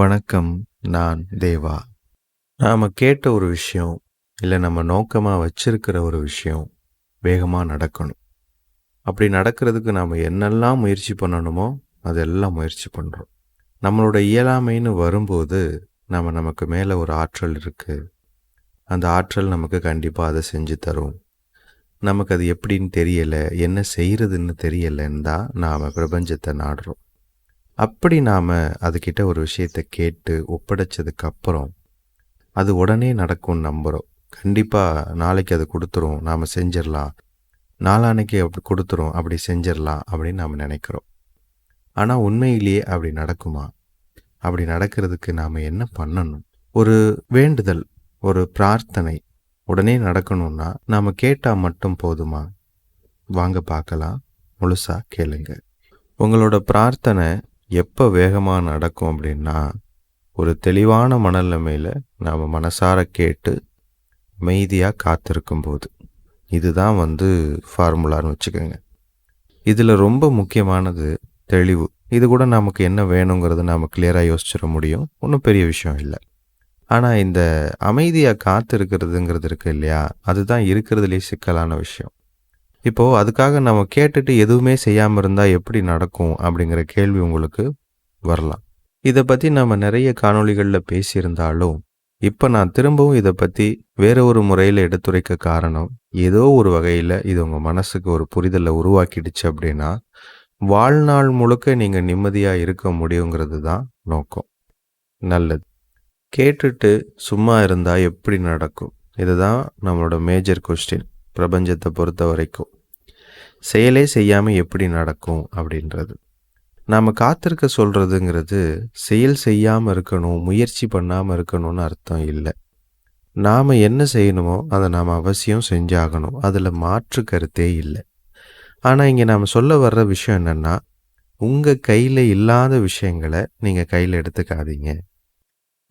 வணக்கம் நான் தேவா. நாம் கேட்ட ஒரு விஷயம் இல்லை நம்ம நோக்கமாக வச்சிருக்கிற ஒரு விஷயம் வேகமாக நடக்கணும். அப்படி நடக்கிறதுக்கு நாம் என்னெல்லாம் முயற்சி பண்ணணுமோ அதெல்லாம் முயற்சி பண்ணுறோம் நம்மளோட இயலாமைன்னு வரும்போது நம்ம நமக்கு மேலே ஒரு ஆற்றல் இருக்குது அந்த ஆற்றல் நமக்கு கண்டிப்பாக அதை செஞ்சு தரும். நமக்கு அது எப்படின்னு தெரியலை என்ன செய்கிறதுன்னு தெரியலைன்னு தான் நாம் பிரபஞ்சத்தை நாடுறோம். அப்படி நாம் அதுக்கிட்ட ஒரு விஷயத்தை கேட்டு ஒப்படைச்சதுக்கப்புறம் அது உடனே நடக்கும்னு நம்புகிறோம் கண்டிப்பாக நாளைக்கு அது கொடுத்துரும். நாம் செஞ்சிடலாம். நாளானைக்கு அப்படி கொடுத்துரும். அப்படி செஞ்சிடலாம் அப்படின்னு நாம் நினைக்கிறோம். ஆனால் உண்மையிலேயே அப்படி நடக்குமா? அப்படி நடக்கிறதுக்கு நாம் என்ன பண்ணணும்? ஒரு வேண்டுதல் ஒரு பிரார்த்தனை உடனே நடக்கணும்னா நாம் கேட்டால் மட்டும் போதுமா? வாங்க பார்க்கலாம். முழுசாக கேளுங்க. உங்களோட பிரார்த்தனை எப்போ வேகமாக நடக்கும் அப்படின்னா ஒரு தெளிவான மனநிலைமையில் நாம் மனசார கேட்டு அமைதியாக காத்திருக்கும் போது. இதுதான் வந்து ஃபார்முலான்னு வச்சுக்கோங்க. இதில் ரொம்ப முக்கியமானது தெளிவு. இது கூட நமக்கு என்ன வேணுங்கிறது நாம் கிளியராக யோசிச்சிட முடியும். ஒன்றும் பெரிய விஷயம் இல்லை. ஆனால் இந்த அமைதியாக காத்திருக்கிறதுங்கிறது இருக்கு இல்லையா? அதுதான் இருக்கிறதுலே சிக்கலான விஷயம். இப்போது அதுக்காக நம்ம கேட்டுட்டு எதுவுமே செய்யாமல் இருந்தால் எப்படி நடக்கும் அப்படிங்கிற கேள்வி உங்களுக்கு வரலாம். இதை பற்றி நம்ம நிறைய காணொளிகளில் பேசியிருந்தாலும் இப்போ நான் திரும்பவும் இதை பற்றி வேற ஒரு முறையில் எடுத்துரைக்க காரணம் ஏதோ ஒரு வகையில் இது உங்கள் மனசுக்கு ஒரு புரிதலை உருவாக்கிடுச்சு அப்படின்னா வாழ்நாள் முழுக்க நீங்கள் நிம்மதியாக இருக்க முடியுங்கிறது தான் நோக்கம். நல்லது. கேட்டுட்டு சும்மா இருந்தால் எப்படி நடக்கும்? இதுதான் நம்மளோட மேஜர் கொஸ்டின் பிரபஞ்சத்தை பொறுத்த வரைக்கும் செயலே செய்யாமல் எப்படி நடக்கும் அப்படின்றது. நாம் காத்திருக்க சொல்கிறதுங்கிறது செயல் செய்யாமல் இருக்கணும் முயற்சி பண்ணாமல் இருக்கணும்னு அர்த்தம் இல்லை. நாம் என்ன செய்யணுமோ அதை நாம் அவசியம் செஞ்சாகணும். அதில் மாற்று கருத்தே இல்லை. ஆனால் இங்கே நாம் சொல்ல வர்ற விஷயம் என்னென்னா உங்கள் கையில் இல்லாத விஷயங்களை நீங்கள் கையில் எடுத்துக்காதீங்க.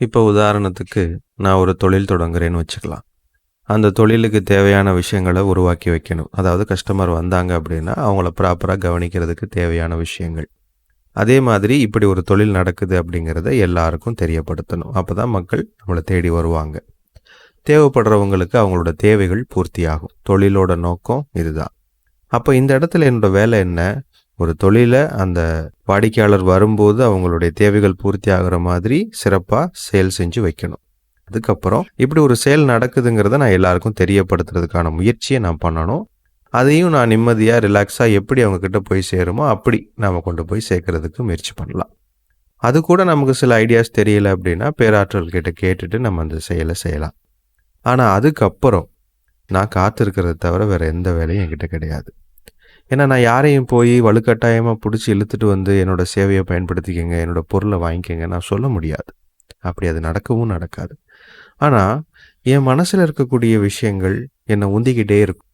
இப்போ உதாரணத்துக்கு நான் ஒரு தொழில் தொடங்குறேன்னு வச்சுக்கலாம். அந்த தொழிலுக்கு தேவையான விஷயங்களை உருவாக்கி வைக்கணும். அதாவது கஸ்டமர் வந்தாங்க அப்படின்னா அவங்கள ப்ராப்பராக கவனிக்கிறதுக்கு தேவையான விஷயங்கள். அதே மாதிரி இப்படி ஒரு தொழில் நடக்குது அப்படிங்கிறத எல்லாருக்கும் தெரியப்படுத்தணும். அப்போ தான் மக்கள் நம்மளை தேடி வருவாங்க. தேவைப்படுறவங்களுக்கு அவங்களோட தேவைகள் பூர்த்தியாகும். தொழிலோட நோக்கம் இதுதான். அப்போ இந்த இடத்துல என்னோட வேலை என்ன? ஒரு தொழிலை அந்த வாடிக்கையாளர் வரும்போது அவங்களுடைய தேவைகள் பூர்த்தி ஆகிற மாதிரி சிறப்பாக செயல் செஞ்சு வைக்கணும். அதுக்கப்புறம் இப்படி ஒரு செயல் நடக்குதுங்கிறத நான் எல்லாருக்கும் தெரியப்படுத்துறதுக்கான முயற்சியை நான் பண்ணணும். அதையும் நான் நிம்மதியாக ரிலாக்ஸாக எப்படி அவங்கக்கிட்ட போய் சேருமோ அப்படி நாம் கொண்டு போய் சேர்க்கறதுக்கு முயற்சி பண்ணலாம். அது கூட நமக்கு சில ஐடியாஸ் தெரியல அப்படின்னா பேராற்றல் கிட்ட கேட்டுட்டு நம்ம அந்த செயலை செய்யலாம். ஆனால் அதுக்கப்புறம் நான் காத்திருக்கிறத தவிர வேறு எந்த வேலையும் என்கிட்ட கிடையாது. ஏன்னா நான் யாரையும் போய் வலுக்கட்டாயமாக பிடிச்சி இழுத்துட்டு வந்து என்னோடய சேவையை பயன்படுத்திக்கங்க என்னோடய பொருளை வாங்கிக்கங்க நான் சொல்ல முடியாது. அப்படி அது நடக்கவும் நடக்காது. ஆனால் என் மனசில் இருக்கக்கூடிய விஷயங்கள் என்னை உந்திக்கிட்டே இருக்கும்.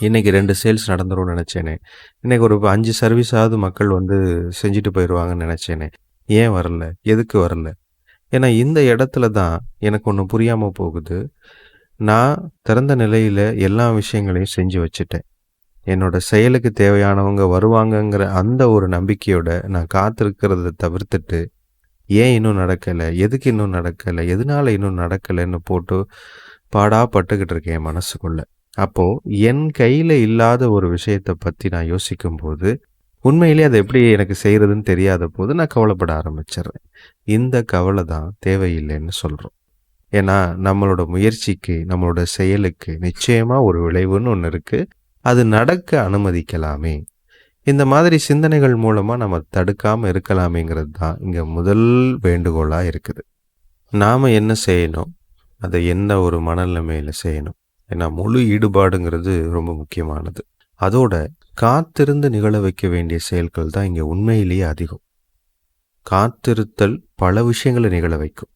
இன்றைக்கி ரெண்டு சேல்ஸ் நடந்துரும்னு நினச்சேனே. இன்றைக்கி ஒரு அஞ்சு சர்வீஸாவது மக்கள் வந்து செஞ்சுட்டு போயிடுவாங்கன்னு நினச்சேனே. ஏன் வரல? எதுக்கு வரல? ஏன்னா இந்த இடத்துல தான் எனக்கு ஒன்று புரியாமல் போகுது. நான் திறந்த நிலையில் எல்லா விஷயங்களையும் செஞ்சு வச்சுட்டேன். என்னோட செயலுக்கு தேவையானவங்க வருவாங்கங்கிற அந்த ஒரு நம்பிக்கையோட நான் காத்திருக்கிறத தவிர்த்துட்டு ஏன் இன்னும் நடக்கலை? எதுக்கு இன்னும் நடக்கலை? எதனால இன்னும் நடக்கலைன்னு போட்டு பாடா பட்டுக்கிட்டு இருக்கேன் என் மனசுக்குள்ள. அப்போது என் கையில் இல்லாத ஒரு விஷயத்தை பற்றி நான் யோசிக்கும்போது உண்மையிலே அதை எப்படி எனக்கு செய்கிறதுன்னு தெரியாத போது நான் கவலைப்பட ஆரம்பிச்சிடுறேன். இந்த கவலை தான் தேவையில்லைன்னு சொல்கிறோம் ஏன்னா நம்மளோட முயற்சிக்கு நம்மளோட செயலுக்கு நிச்சயமாக ஒரு விளைவுன்னு ஒன்று இருக்குது அது நடக்க அனுமதிக்கலாமே. இந்த மாதிரி சிந்தனைகள் மூலமாக நம்ம தடுக்காமல் இருக்கலாமேங்கிறது தான் இங்கே முதல் வேண்டுகோளாக இருக்குது. நாம் என்ன செய்யணும்? அதை என்ன ஒரு மனநிலைமையில் செய்யணும்? ஏன்னா முழு ஈடுபாடுங்கிறது ரொம்ப முக்கியமானது. அதோட காத்திருந்து நிகழ வைக்க வேண்டிய செயல்கள் தான் இங்கே உண்மையிலேயே அதிகம். காத்திருத்தல் பல விஷயங்களை நிகழ வைக்கும்.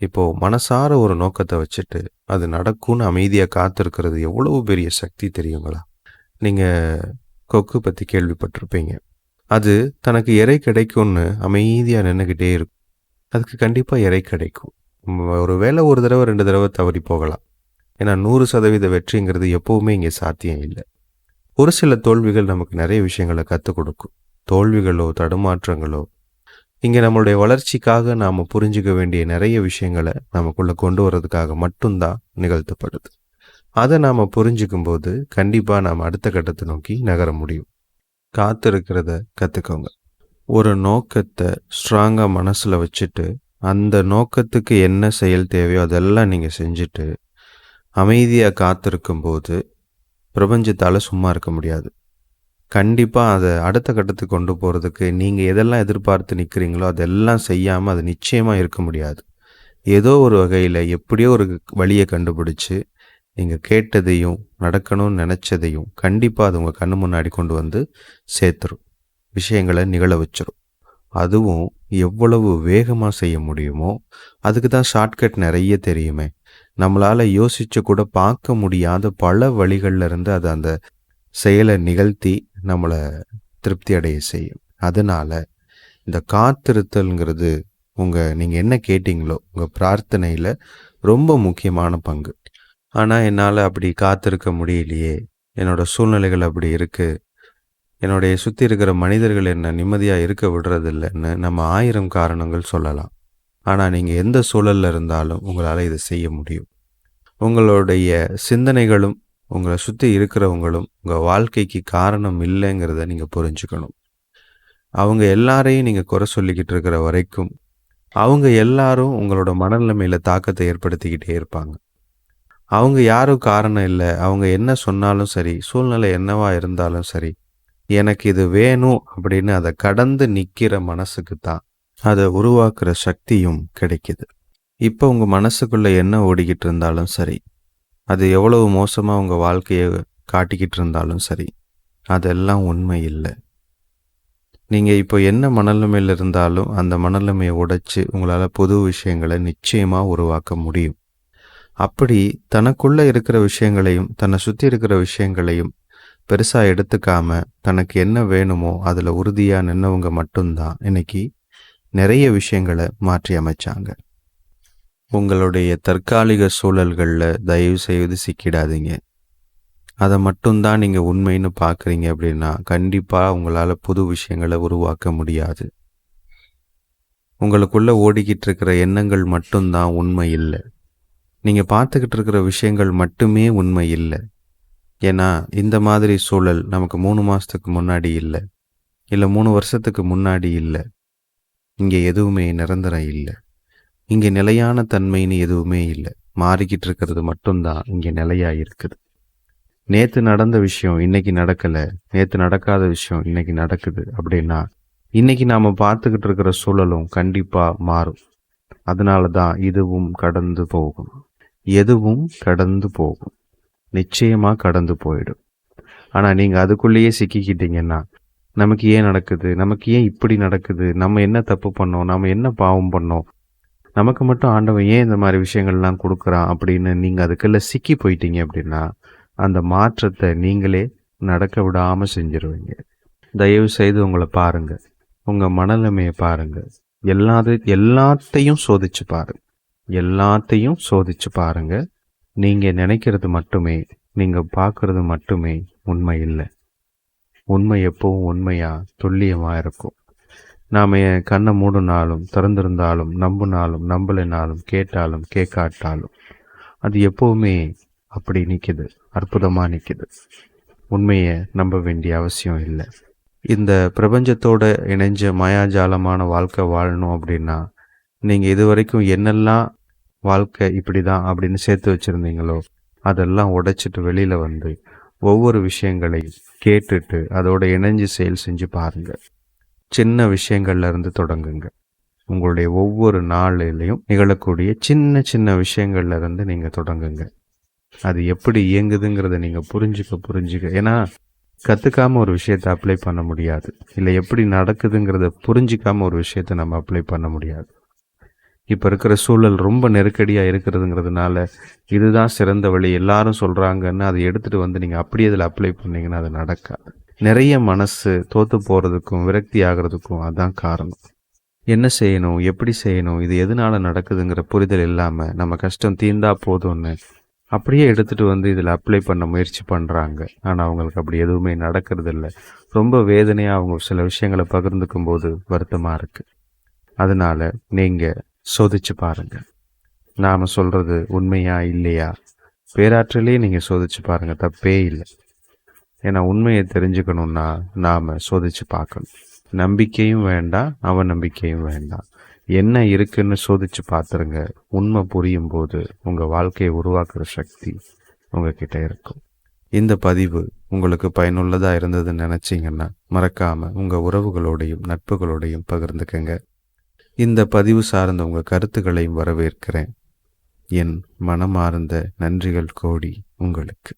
இப்போது மனசார ஒரு நோக்கத்தை வச்சுட்டு அது நடக்கும்னு அமைதியாக காத்திருக்கிறது எவ்வளவு பெரிய சக்தி தெரியுங்களா? நீங்கள் கொக்கு பற்றி கேள்விப்பட்டிருப்பீங்க. அது தனக்கு இறை கிடைக்கும்னு அமைதியாக நின்றுக்கிட்டே இருக்கும். அதுக்கு கண்டிப்பாக இறை கிடைக்கும். ஒரு வேளை ஒரு தடவை ரெண்டு தடவை தவறி போகலாம். ஏன்னா நூறு சதவீத வெற்றிங்கிறது எப்போவுமே இங்கே சாத்தியம் இல்லை. ஒரு சில தோல்விகள் நமக்கு நிறைய விஷயங்களை கற்றுக் கொடுக்கும். தோல்விகளோ தடுமாற்றங்களோ. இங்கே நம்மளுடைய வளர்ச்சிக்காக நாம் புரிஞ்சுக்க வேண்டிய நிறைய விஷயங்களை நமக்குள்ளே கொண்டு வர்றதுக்காக மட்டும்தான் நிகழ்த்தப்படுது. அதை நாம் புரிஞ்சுக்கும் போது கண்டிப்பாக நாம் அடுத்த கட்டத்தை நோக்கி நகர முடியும். காத்திருக்கிறத கற்றுக்கோங்க ஒரு நோக்கத்தை ஸ்ட்ராங்காக மனசில் வச்சுட்டு அந்த நோக்கத்துக்கு என்ன செயல் தேவையோ அதெல்லாம் நீங்கள் செஞ்சுட்டு அமைதியாக காத்திருக்கும் போது பிரபஞ்சத்தால் சும்மா இருக்க முடியாது. கண்டிப்பாக அதை அடுத்த கட்டத்துக்கு கொண்டு போகிறதுக்கு நீங்கள் எதெல்லாம் எதிர்பார்த்து நிற்கிறீங்களோ அதெல்லாம் செய்யாமல் அது நிச்சயமாக இருக்க முடியாது. ஏதோ ஒரு வகையில் எப்படியோ ஒரு வழியை கண்டுபிடிச்சி நீங்கள் கேட்டதையும் நடக்கணும்னு நினச்சதையும் கண்டிப்பாக அது உங்கள் கண்ணு முன்னாடி கொண்டு வந்து சேர்த்துரும். விஷயங்களை நிகழ வச்சிரும். அதுவும் எவ்வளவு வேகமாக செய்ய முடியுமோ அதுக்கு தான் ஷார்ட்கட் நிறைய தெரியுமே. நம்மளால் யோசிச்சு கூட பார்க்க முடியாத பல வழிகளில் இருந்து அது அந்த செயலை நிகழ்த்தி நம்மளை திருப்தி அடைய செய்யும். அதனால் இந்த காத்திருத்தல்ங்கிறது உங்கள் நீங்கள் என்ன கேட்டிங்களோ உங்கள் பிரார்த்தனையில் ரொம்ப முக்கியமான பங்கு. ஆனால் என்னால் அப்படி காத்திருக்க முடியலையே. என்னோடய சூழ்நிலைகள் அப்படி இருக்குது என்னுடைய சுற்றி இருக்கிற மனிதர்கள் என்ன நிம்மதியாக இருக்க விடுறதில்லைன்னு நம்ம ஆயிரம் காரணங்கள் சொல்லலாம். ஆனால் நீங்கள் எந்த சூழலில் இருந்தாலும் உங்களால் இதை செய்ய முடியும். உங்களுடைய சிந்தனைகளும் உங்களை சுற்றி இருக்கிறவங்களும் உங்கள் வாழ்க்கைக்கு காரணம் இல்லைங்கிறத நீங்கள் புரிஞ்சுக்கணும். அவங்க எல்லாரையும் நீங்கள் குறை சொல்லிக்கிட்டு இருக்கிற வரைக்கும் அவங்க எல்லாரும் உங்களோட மனநிலைமையில் தாக்கத்தை ஏற்படுத்திக்கிட்டே இருப்பாங்க. அவங்க யாரும் காரணம் இல்லை. அவங்க என்ன சொன்னாலும் சரி சூழ்நிலை என்னவா இருந்தாலும் சரி எனக்கு இது வேணும் அப்படின்னு அதை கடந்து நிற்கிற மனசுக்கு தான் அதை உருவாக்குற சக்தியும் கிடைக்குது. இப்போ உங்கள் மனசுக்குள்ளே என்ன ஓடிக்கிட்டு இருந்தாலும் சரி அது எவ்வளவு மோசமாக உங்கள் வாழ்க்கையை காட்டிக்கிட்டு இருந்தாலும் சரி அதெல்லாம் உண்மை இல்லை. நீங்கள் இப்போ என்ன மனநிலைமையில் இருந்தாலும் அந்த மனநிலைமையை உடைச்சி உங்களால் புது விஷயங்களை நிச்சயமாக உருவாக்க முடியும். அப்படி தனக்குள்ளே இருக்கிற விஷயங்களையும் தன்னை சுற்றி இருக்கிற விஷயங்களையும் பெருசாக எடுத்துக்காம தனக்கு என்ன வேணுமோ அதில் உறுதியாக நின்னவங்க மட்டும்தான் இன்னைக்கு நிறைய விஷயங்களை மாற்றி அமைச்சாங்க. உங்களுடைய தற்காலிக சூழல்களில் தயவு செய்து சிக்கிடாதீங்க. அதை மட்டும்தான் நீங்கள் உண்மைன்னு பார்க்குறீங்க அப்படின்னா கண்டிப்பாக உங்களால் புது விஷயங்களை உருவாக்க முடியாது. உங்களுக்குள்ளே ஓடிக்கிட்டு இருக்கிற எண்ணங்கள் மட்டும்தான் உண்மை இல்லை. நீங்கள் பார்த்துக்கிட்டு இருக்கிற விஷயங்கள் மட்டுமே உண்மை இல்லை. ஏன்னா இந்த மாதிரி சூழல் நமக்கு மூணு மாதத்துக்கு முன்னாடி இல்லை. இல்லை மூணு வருஷத்துக்கு முன்னாடி இல்லை. இங்கே எதுவுமே நிரந்தரம் இல்லை. இங்கே நிலையான தன்மைன்னு எதுவுமே இல்லை. மாறிக்கிட்டு இருக்கிறது மட்டும்தான் இங்கே நிலையாக இருக்குது. நேற்று நடந்த விஷயம் இன்னைக்கு நடக்கலை. நேற்று நடக்காத விஷயம் இன்னைக்கு நடக்குது அப்படின்னா இன்னைக்கு நாம் பார்த்துக்கிட்டு இருக்கிற சூழலும் கண்டிப்பாக மாறும். அதனால தான் இதுவும் கடந்து போகும். எதுவும் கடந்து போகும். நிச்சயமாக கடந்து போயிடும். ஆனால் நீங்கள் அதுக்குள்ளேயே சிக்கிக்கிட்டீங்கன்னா நமக்கு ஏன் நடக்குது? நமக்கு ஏன் இப்படி நடக்குது? நம்ம என்ன தப்பு பண்ணோம்? நம்ம என்ன பாவம் பண்ணோம்? நமக்கு மட்டும் ஆண்டவன் ஏன் இந்த மாதிரி விஷயங்கள்லாம் கொடுக்குறான் அப்படின்னு நீங்கள் அதுக்குள்ளே சிக்கி போயிட்டீங்க அப்படின்னா அந்த மாற்றத்தை நீங்களே நடக்க விடாமல் செஞ்சிருவீங்க. தயவு செய்து உங்களை பாருங்கள் உங்கள் மனநிலைமையை பாருங்கள் எல்லாது எல்லாத்தையும் சோதிச்சு பாருங்க. எல்லாத்தையும் சோதிச்சு பாருங்க. நீங்கள் நினைக்கிறது மட்டுமே நீங்கள் பார்க்கறது மட்டுமே உண்மை இல்லை. உண்மை எப்பவும் உண்மையா துல்லியமாக இருக்கும். நாம் கண்ணை மூடினாலும் திறந்திருந்தாலும் நம்பினாலும் நம்பலைனாலும் கேட்டாலும் கேட்காட்டாலும் அது எப்போவுமே அப்படி நிற்கிது அற்புதமாக நிற்கிது உண்மையை நம்ப வேண்டிய அவசியம் இல்லை. இந்த பிரபஞ்சத்தோட இணைஞ்ச மாயாஜாலமான வாழ்க்கை வாழணும் அப்படின்னா நீங்கள் இது வரைக்கும் என்னெல்லாம் வாழ்க்கை இப்படி தான் அப்படின்னு சேர்த்து வச்சுருந்தீங்களோ அதெல்லாம் உடைச்சிட்டு வெளியில் வந்து ஒவ்வொரு விஷயங்களையும் கேட்டுட்டு அதோட இணைஞ்சு செயல் செஞ்சு பாருங்கள் சின்ன விஷயங்கள்லேருந்து தொடங்குங்க. உங்களுடைய ஒவ்வொரு நாளிலையும் நிகழக்கூடிய சின்ன சின்ன விஷயங்கள்லேருந்து நீங்கள் தொடங்குங்க. அது எப்படி இயங்குதுங்கிறத நீங்கள் புரிஞ்சுக்க புரிஞ்சுக்க. ஏன்னா கற்றுக்காம ஒரு விஷயத்தை அப்ளை பண்ண முடியாது. இல்லை எப்படி நடக்குதுங்கிறத புரிஞ்சிக்காமல் ஒரு விஷயத்த நம்ம அப்ளை பண்ண முடியாது. இப்போ இருக்கிற சூழல் ரொம்ப நெருக்கடியாக இருக்கிறதுங்கிறதுனால இதுதான் சிறந்த வழி. எல்லாரும் சொல்கிறாங்கன்னு அதை எடுத்துகிட்டு வந்து நீங்கள் அப்படியே அதில் அப்ளை பண்ணிங்கன்னா அது நடக்காது. நிறைய மனசு தோற்று போகிறதுக்கும் விரக்தி ஆகிறதுக்கும் அதுதான் காரணம். என்ன செய்யணும்? எப்படி செய்யணும்? இது எதனால நடக்குதுங்கிற புரிதல் இல்லாமல் நம்ம கஷ்டம் தீர்ந்தா போதும்னு அப்படியே எடுத்துகிட்டு வந்து இதில் அப்ளை பண்ண முயற்சி பண்ணுறாங்க ஆனால் அவங்களுக்கு அப்படி எதுவுமே நடக்கிறது இல்லை ரொம்ப வேதனையாக அவங்க சில விஷயங்களை பகிர்ந்துக்கும் போது வருத்தமாக இருக்குது அதனால் நீங்கள் சோதிச்சு பாருங்க. நாம் சொல்கிறது உண்மையா இல்லையா? பேராற்றலே நீங்கள் சோதிச்சு பாருங்க தப்பே இல்லை. ஏன்னா உண்மையை தெரிஞ்சுக்கணுன்னா நாம் சோதிச்சு பார்க்கணும். நம்பிக்கையும் வேண்டாம் அவநம்பிக்கையும் வேண்டாம். என்ன இருக்குன்னு சோதிச்சு பார்த்துருங்க. உண்மை புரியும் போது உங்கள் வாழ்க்கையை உருவாக்குற சக்தி உங்ககிட்ட இருக்கும். இந்த பதிவு உங்களுக்கு பயனுள்ளதாக இருந்ததுன்னு நினச்சிங்கன்னா மறக்காமல் உங்கள் உறவுகளோடையும் நட்புகளோடையும் பகிர்ந்துக்கங்க. இந்த பதிவு சார்ந்த உங்கள் கருத்துக்களையும் வரவேற்கிறேன். என் மனமார்ந்த நன்றிகள் கோடி உங்களுக்கு.